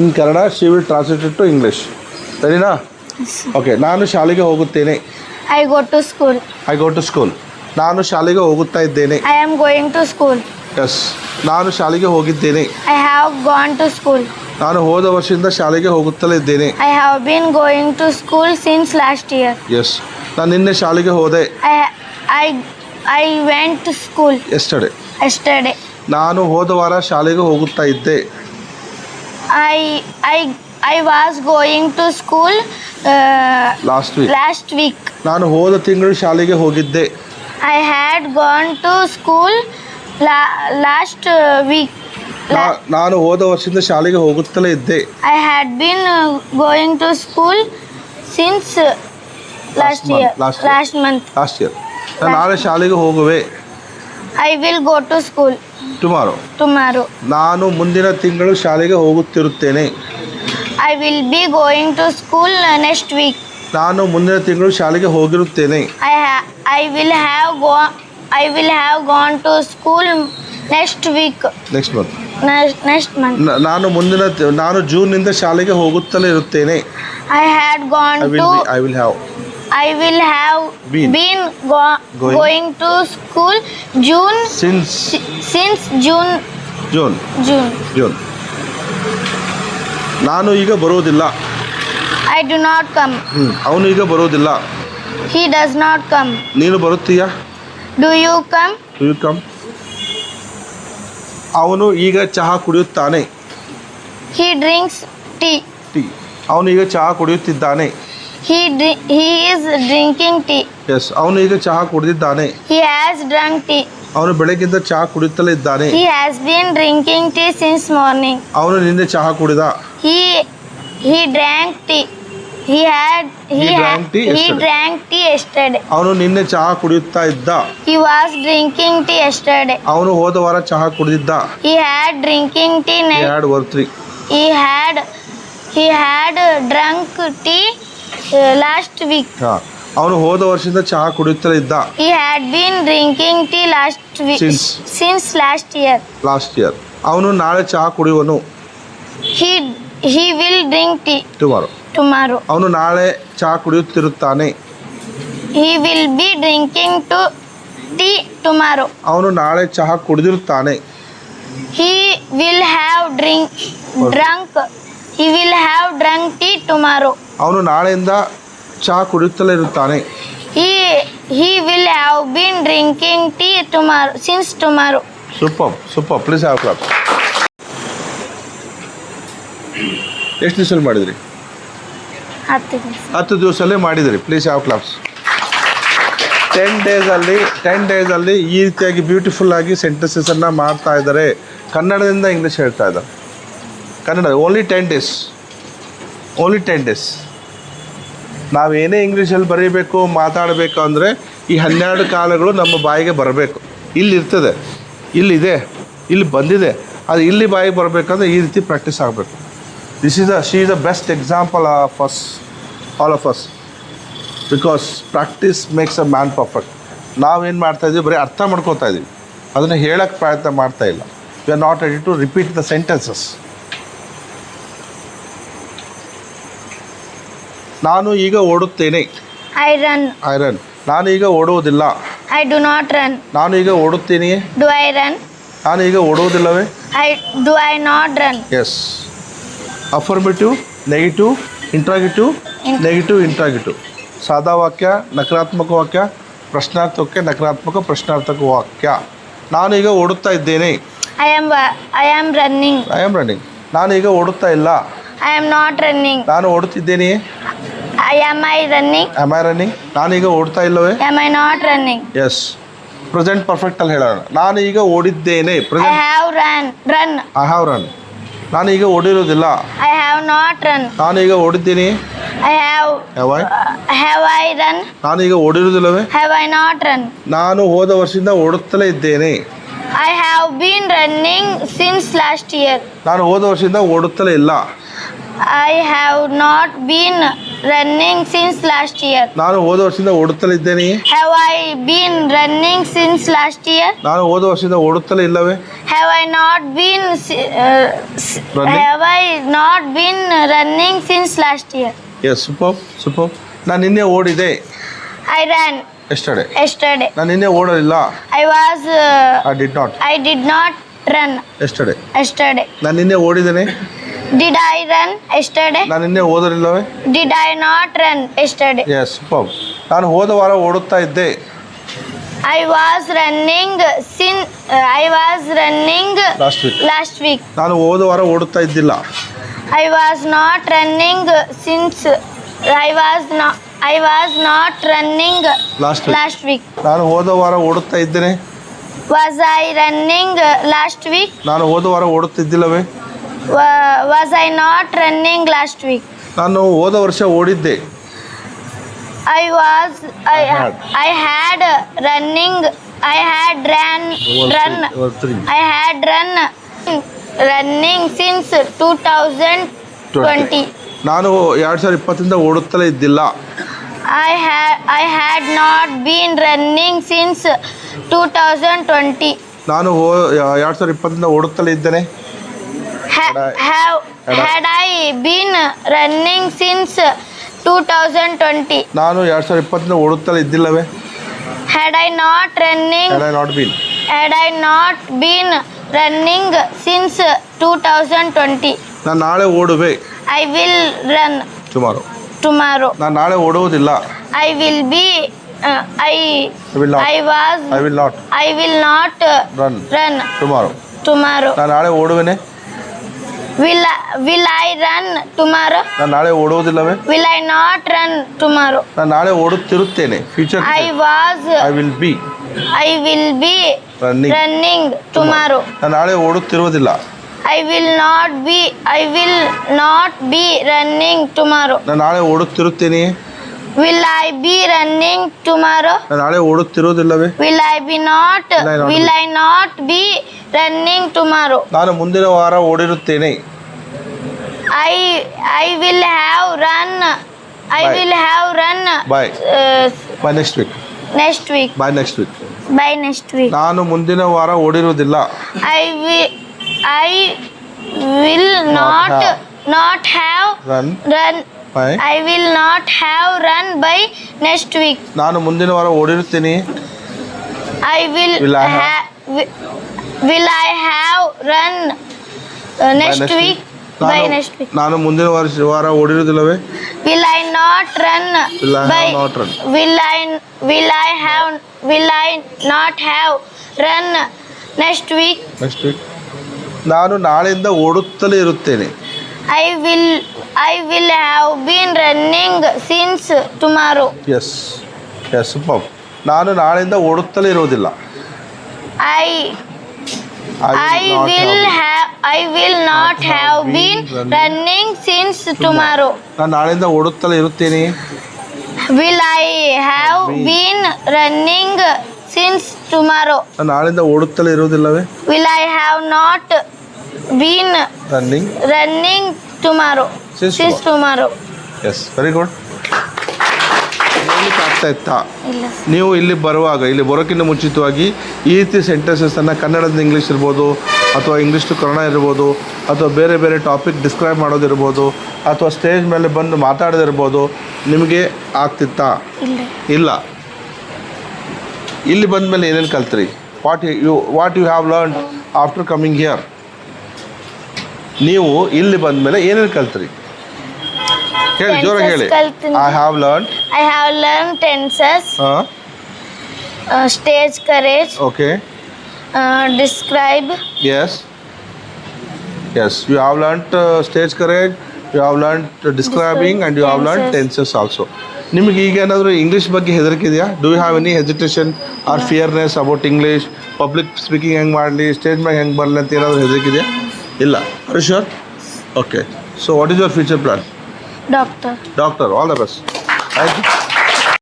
In Kannada she will translated to English ಸರಿನಾ okay ನಾನು ಶಾಲೆಗೆ ಹೋಗುತ್ತೇನೆ. I go to school I go to school ನಾನು ಶಾಲೆಗೆ ಹೋಗುತ್ತಾ ಇದ್ದೇನೆ. I am going to school yes ನಾನು ಶಾಲೆಗೆ ಹೋಗಿದ್ದೇನೆ. I have gone to school ನಾನು ಹೋದ ವರ್ಷದಿಂದ ಶಾಲೆಗೆ ಹೋಗುತ್ತಲೇ ಇದ್ದೇನೆ. I have been going to school since last year yes ನಾನು ನಿನ್ನೆ ಶಾಲೆಗೆ ಹೋದೆ. I I I went to school yesterday yesterday. ನಾನು ಹೋದ ವಾರ ಶಾಲೆಗೆ ಹೋಗುತ್ತಾ ಇದ್ದೆ. I I I was going to school uh, last week last week. ನಾನು ಹೋದ ತಿಂಗಳು ಶಾಲೆಗೆ ಹೋಗಿದ್ದೆ I had gone to school la- last uh, week. La- ನಾ- ನಾನು ಹೋದ ವರ್ಷದಿಂದ ಶಾಲೆಗೆ ಹೋಗುತ್ತಲೇ ಇದ್ದೆ I had been uh, going to school since uh, last, Last month, year. last year. Last month. Last year ನಾನು ನಾಳೆ ಶಾಲೆಗೆ ಹೋಗುವೆ I will go to school tomorrow tomorrow ನಾನು ಮುಂದಿನ ತಿಂಗಳು ಶಾಲೆಗೆ ಹೋಗುತ್ತಿರುತ್ತೇನೆ. I will be going to school next week ನಾನು ಮುಂದಿನ ತಿಂಗಳು ಶಾಲೆಗೆ ಹೋಗಿರುತ್ತೇನೆ. I I will have go I will have gone to school next week next month next month ನಾನು ಮುಂದಿನ ನಾನು ಜೂನ್ನಿಂದ ಶಾಲೆಗೆ ಹೋಗುತ್ತಲೇ ಇರುತ್ತೇನೆ. I had gone to I will have I will have Been. been, go- Going. going to school June since si- since June June June. June ನಾನು ಈಗ ಬರುವುದಿಲ್ಲ I do not come. ಹ್ಞೂ ಅವನು ಈಗ ಬರುವುದಿಲ್ಲ He does not come. ನೀನು ಬರುತ್ತೀಯಾ Do you come? You come ಅವನು ಈಗ ಚಹಾ ಕುಡಿಯುತ್ತಾನೆ He drinks tea. ಟೀ ಅವನು ಈಗ ಚಹಾ ಕುಡಿಯುತ್ತಿದ್ದಾನೆ He he is drinking tea. yes ಅವನು ಈಗ ಚಹಾ ಕುಡಿದಿದ್ದಾನೆ He has drunk tea. ಅವನು ಬೆಳಗ್ಗಿಂದ ಚಹಾ ಕುಡಿಯುತ್ತಲೇ ಇದ್ದಾನೆ He has been drinking tea since morning. ಅವನು ನಿನ್ನೆ ಚಹಾ ಕುಡಿದ He he drank tea. He had he, He had drank tea he yesterday. drank tea yesterday. ಅವನು ನಿನ್ನೆ ಚಹಾ ಕುಡಿಯುತ್ತಾ ಇದ್ದ He was drinking tea yesterday. ಅವನು ಹೋದ ವಾರ ಚಹಾ ಕುಡಿದಿದ್ದ He had drinking tea. Ne- ಎರಡು ವರ್ತ್ರಿ he had he had drunk tea uh, week. ಅವನು ಹೋದ ವರ್ಷದಿಂದ ಚಹಾ ಕುಡಿಯುತ್ತಲೇ ಇದ್ದ. He had been drinking tea last week Since. Since last year. Last year ಅವನು ನಾಳೆ ಚಹಾ ಕುಡಿಯುವನು. He he will drink tea tomorrow tomorrow ಅವನು ನಾಳೆ ಚಹಾ ಕುಡಿಯುತ್ತಿರುತ್ತಾನೆ. He will be drinking to tea tomorrow ಅವನು ನಾಳೆ ಚಹಾ ಕುಡಿದಿರುತ್ತಾನೆ. He will have drink drunk. He will have drunk tea tomorrow ಅವನು ನಾಳೆಯಿಂದ ಚಹಾ ಕುಡಿಯುತ್ತಲೇ ಇರುತ್ತಾನೆ. ಈ he will have been drinking tea tomorrow since tomorrow super super please have clap ಎಷ್ಟು ದಿವಸದಲ್ಲಿ ಮಾಡಿದ್ರಿ? ಹತ್ತು ದಿವಸ. ಹತ್ತು ದಿವಸಲ್ಲೇ ಮಾಡಿದಿರಿ. ಪ್ಲೀಸ್ ಹ್ಯಾವ್ ಕ್ಲಾಪ್ಸ್ ಟೆನ್ ಡೇಸಲ್ಲಿ ಟೆನ್ ಡೇಸಲ್ಲಿ ಈ ರೀತಿಯಾಗಿ ಬ್ಯೂಟಿಫುಲ್ ಆಗಿ ಸೆಂಟೆನ್ಸಸನ್ನು ಮಾಡ್ತಾ ಇದ್ದಾರೆ. ಕನ್ನಡದಿಂದ ಇಂಗ್ಲೀಷ್ ಹೇಳ್ತಾ ಇದ್ದಾರೆ. Kannada only ten days only ten days ನಾವೇನೇ ಇಂಗ್ಲೀಷಲ್ಲಿ ಬರೀಬೇಕು ಮಾತಾಡಬೇಕು ಅಂದರೆ ಈ ಹನ್ನೆರಡು ಕಾಲಗಳು ನಮ್ಮ ಬಾಯಿಗೆ ಬರಬೇಕು. ಇಲ್ಲಿ ಇರ್ತದೆ. ಇಲ್ಲಿದೆ. ಇಲ್ಲಿ ಬಂದಿದೆ. ಅದು ಇಲ್ಲಿ ಬಾಯಿಗೆ ಬರಬೇಕಂದ್ರೆ ಈ ರೀತಿ ಪ್ರಾಕ್ಟೀಸ್ ಆಗಬೇಕು. This is a she is a best example of us all of us because practice makes a man perfect ನಾವೇನು ಮಾಡ್ತಾ ಇದ್ದೀವಿ ಬರೀ ಅರ್ಥ ಮಾಡ್ಕೋತಾ ಇದ್ದೀವಿ ಅದನ್ನು ಹೇಳೋಕ್ಕೆ ಪ್ರಯತ್ನ ಮಾಡ್ತಾ ಇಲ್ಲ. We are not ready to repeat the sentences ನಾನು ಈಗ ಓಡುತ್ತೇನೆ. I run I I run ನಾನು ಈಗ ಓಡುವುದಿಲ್ಲ. ಐ ಡು ನಾಟ್ ರನ್ ನಾನು ಈಗ ಓಡುತ್ತೇನೆ. ಡು ಐ ರನ್ ನಾನು ಈಗ ಓಡುವುದಿಲ್ಲವೇ? I do I not run yes affirmative negative interrogative In- negative interrogative ಸಾದಾ ವಾಕ್ಯ ನಕಾರಾತ್ಮಕ ವಾಕ್ಯ ಪ್ರಶ್ನಾರ್ಥಕ್ಕೆ ನಕಾರಾತ್ಮಕ ಪ್ರಶ್ನಾರ್ಥಕ ವಾಕ್ಯ. ನಾನು ಈಗ ಓಡುತ್ತಾ ಇದ್ದೇನೆ. I am wa- I am running. I am running ನಾನು ಈಗ ಓಡುತ್ತಾ ಇಲ್ಲ. ಐ am ನಾಟ್ ರನ್ನಿಂಗ್ ನಾನು ಓಡುತ್ತಿದ್ದೇನೆಯೇ? I am I running? Am I running ನಾನೀಗ ಓಡ್ತಾ ಇಲ್ಲವೇ Am I not running? Yes present ಪರ್ಫೆಕ್ಟಲ್ಲಿ ಹೇಳೋಣ ನಾನು ಈಗ ಓಡಿದ್ದೇನೆ I present have run. Run. I have run ನಾನೀಗ ಓಡಿರೋದಿಲ್ಲ I have not run. ನಾನೀಗ ಓಡಿದ್ದೀನಿ I have. Have I have have run run? ನಾನೀಗ ಓಡಿರೋದಿಲ್ಲವೇ Have I not run? ನಾನು ಹೋದ ವರ್ಷದಿಂದ ಓಡುತ್ತಲೇ ಇದ್ದೇನೆ I have been running since last year. ನಾನು ಹೋದ ವರ್ಷದಿಂದ ಓಡುತ್ತಲೇ ಇಲ್ಲ I have not been running since last year ನಾನು ಹೋದ ವರ್ಷದಿಂದ ಓಡುತ್ತಲಿದ್ದೇನೆ have I been running since last year ನಾನು ಹೋದ ವರ್ಷದಿಂದ ಓಡುತ್ತಲೇ ಇಲ್ಲವೇ? Have I not been have I not been running since last year yes super super ನಾನು ನಿನ್ನೆ ಓಡಿದೆ. ಐ ರನ್ ಎಸ್ಟರ್ಡೇ ಎಸ್ಟರ್ಡೇ ನಾನು ನಿನ್ನೆ ಓಡಲಿಲ್ಲ. I was I did not I did not run yesterday yesterday ನಾನು ನಿನ್ನೆ ಓಡಿದೆನೆ Did I run yesterday? ನಾನು ನಿನ್ನೆ ಓದಲಿಲ್ಲವೇ Did I not run yesterday? Yes, super ನಾನು ಹೋದ ವಾರ ಓಡುತ್ತಾ ಇದ್ದೆ I was running since uh, I was running Last week. last week. ನಾನು ಹೋದ ವಾರ ಓಡುತ್ತಾ ಇದ್ದಿಲ್ಲ I was not running since I was not I was not running Last week. last week. ನಾನು ಹೋದ ವಾರ ಓಡುತ್ತಾ ಇದ್ದೇನೆ Was I running last week? ನಾನು ಹೋದ ವಾರ ಓಡುತ್ತಿದ್ದಿಲ್ಲವೇ was I not running last week ನಾನು ಹೋದ ವರ್ಷ ಓಡಿದ್ದೆ. I was I had running I had run run I had run running since two thousand twenty ನಾನು ಎರಡು ಸಾವಿರದ ಇಪ್ಪತ್ತರಿಂದ ಓಡುತ್ತಲೇ ಇದ್ದಿಲ್ಲ. I had I had not been running since two thousand twenty ನಾನು ಎರಡು ಸಾವಿರದ ಇಪ್ಪತ್ತರಿಂದ ಓಡುತ್ತಲೇ ಇದ್ದೇನೆ. Have had I- I been running since 2020? ನಾನು ಎರಡು ಸಾವಿರದ ಇಪ್ಪತ್ತರಿಂದ ಓಡುತ್ತಲೇ ಇದ್ದಿಲ್ಲವೇ Had I not running Had I not been had I not been running since 2020? ನಾನು ನಾಳೆ ಓಡುವೆ I will run tomorrow. tomorrow. ನಾನು ನಾಳೆ ಓಡುವುದಿಲ್ಲ I will be uh, I I will not I was I will not I will not uh, run run tomorrow tomorrow. ನಾನು ನಾಳೆ ಓಡುವೆನೆ Will I, will I run tomorrow? ನಾನು ನಾಳೆ ಓಡುವುದಿಲ್ಲವೇ Will I not run tomorrow? ನಾನು ನಾಳೆ ಓಡುತ್ತಿರುತ್ತೇನೆ future I was I will be I will be running running tomorrow. ನಾನು ನಾಳೆ ಓಡುತ್ತಿರುವುದಿಲ್ಲ I will not be I will not be running tomorrow. ನಾನು ನಾಳೆ ಓಡುತ್ತಿರುತ್ತೇನೆ Will I be running tomorrow? ನಾಳೆ ಓಡುತ್ತಿರುವುದಿಲ್ಲವೇ Will I be not Will I not will be? I not be running tomorrow? ನಾನು ಮುಂದಿನ ವಾರ ಓಡಿರುತ್ತೇನೆ I I will have run I Bye. will have run Bye. uh, by next week next week by next week by next week. ನಾನು ಮುಂದಿನ ವಾರ ಓಡಿರುವುದಿಲ್ಲ I will I will Not not have. not have run run by I will not have run by next week. ನಾನು ಮುಂದಿನ ವಾರ ಓಡಿರುತ್ತೇನೆ I will, Will I I have run uh, next, next week? week? By ನಾನು ಮುಂದಿನ ವಾರ ವಾರ ಓಡಿರುವುದಿಲ್ಲವೇ Will I not run Will I by have not run? will I will I have will I not have run next week? Next week ನಾನು ನಾಳೆಯಿಂದ ಓಡುತ್ತಲೇ ಇರುತ್ತೇನೆ I will I will have been running since tomorrow. Yes yes super ನಾನು ನಾಳೆಯಿಂದ ಓಡುತ್ತಲೇ I not will have- have I will not have been running since tomorrow. ನಾನು ನಾಳೆಯಿಂದ ಓಡುತ್ತಲೇ ಇರುತ್ತೇನೆ Will I have Be- been running since tomorrow? ನಾನು ನಾಳೆಯಿಂದ ಓಡುತ್ತಲೇ ಇರುವುದಿಲ್ಲವೇ Will I have not been running. running tomorrow? Since Since tomorrow. Yes very good good. ಆಗ್ತಾ ಇತ್ತಾ? ಇಲ್ಲ. ನೀವು ಇಲ್ಲಿ ಬರುವಾಗ ಇಲ್ಲಿ ಬರೋಕ್ಕಿಂತ ಮುಂಚಿತವಾಗಿ ಈ ರೀತಿ ಸೆಂಟೆನ್ಸಸ್ಸನ್ನು ಕನ್ನಡದಿಂದ ಇಂಗ್ಲೀಷ್ ಇರ್ಬೋದು ಅಥವಾ ಇಂಗ್ಲೀಷ್ ಟು ಕನ್ನಡ ಇರ್ಬೋದು ಅಥವಾ ಬೇರೆ ಬೇರೆ ಟಾಪಿಕ್ ಡಿಸ್ಕ್ರೈಬ್ ಮಾಡೋದಿರ್ಬೋದು ಅಥವಾ ಸ್ಟೇಜ್ ಮೇಲೆ ಬಂದು ಮಾತಾಡೋದಿರ್ಬೋದು ನಿಮಗೆ ಆಗ್ತಿತ್ತಾ? ಇಲ್ಲ. ಇಲ್ಲ. ಇಲ್ಲಿ ಬಂದ ಮೇಲೆ ಏನೇನು ಕಲ್ತ್ರಿ? What you what you have learn after coming here ನೀವು ಇಲ್ಲಿ ಬಂದ ಮೇಲೆ ಏನೇನು ಕಲ್ತ್ರಿ? ಹೇಳಿ ಜೋರಾಗಿ ಹೇಳಿ. I have learn I have learn tenses stage courage okay describe yes yes you have learn stage courage you have learn describing and you have learn tenses also ನಿಮಗೆ ಈಗ ಏನಾದರೂ ಇಂಗ್ಲೀಷ್ ಬಗ್ಗೆ ಹೆದರಿಕಿದೆಯಾ do you have any hesitation or fearness about English public speaking ಹೆಂಗೆ ಮಾಡಲಿ? Stage ಮ್ಯಾಗ ಹೆಂಗೆ ಬರಲಿ ಅಂತ ಏನಾದರೂ ಹೆದರಿಕಿದೆಯಾ ಇಲ್ಲ. ಅರ್ sure okay so what is your future plan doctor. Doctor all the best thank you